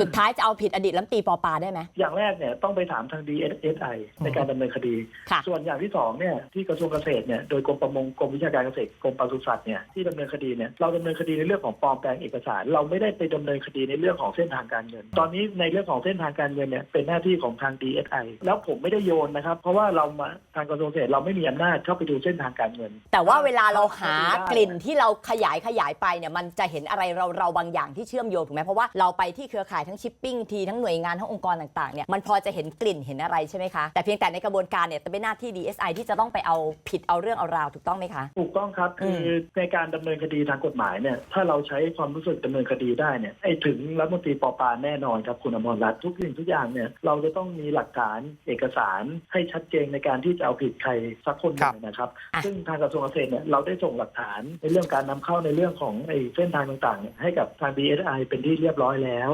สุดท้ายจะเอาผิดอดีตรัฐมนตรีปอปาได้ไหม อย่างแรกเนี่ยต้องไปถามทาง DSI ในการดำเนินคดี ค่ะ ส่วนอย่างที่สองเนี่ยที่กระทรวงเกษตรเนี่ยโดยกรมประมงกรมวิชาการเกษตรกรมปศุสัตว์เนี่ยที่ดำเนินคดีเนี่ยเราดำเนินคดีในเรื่องของปลอมแปลงเอกสาร เราไม่ได้ไปดำเนินคดีในเรื่องของเส้นทางการเงิน ตอนนี้ในเรื่องของเส้นทางการเงินเนี่ยเป็นหน้าที่ของทาง DSI แล้วผมไม่ได้โยนนะครับ เพราะว่าเรามาทางกระทรวงเกษตรเราไม่มีอำนาจเข้าไปดูเส้นทางการเงิน แต่ว่าเวลาเราหากลิ่นที่เราขยายขยายไปเนี่ยมันจะเห็นอะไรเราเราบางอย่างที่เชื่อมโยงถูกไหมเพราะว่าเราไปที่เครือข่ายทั้งชิปปิ้งทีทั้งหน่วยงานทั้งองค์กรต่างๆเนี่ยมันพอจะเห็นกลิ่นเห็นอะไรใช่ไหมคะแต่เพียงแต่ในกระบวนการเนี่ยจะเป็นหน้าที่ DSI ที่จะต้องไปเอาผิดเอาเรื่องเอาราวถูกต้องไหมคะ ถูกต้องครับคืออในการดำเนินคดีทางกฎหมายเนี่ยถ้าเราใช้ความรู้สึกดำเนินคดีได้เนี่ยไอ้ถึงรัฐมนตรีปอปาแน่นอนครับคุณอมรรัตน์ทุกสิ่งทุกอย่างเนี่ยเราจะต้องมีหลักฐานเอกสารให้ชัดเจนในการที่จะเอาผิดใครสักคนหนึ่งนะครับ อะ ซึ่งทางกระทรวงเกษตรเนี่ยเราได้ส่งหลักฐานในเรื่องการนำเข้าในเรื่องของไอ้เส้นทางต่างๆเนี่ยให้กับทาง DSI เป็นที่เรียบร้อยแล้ว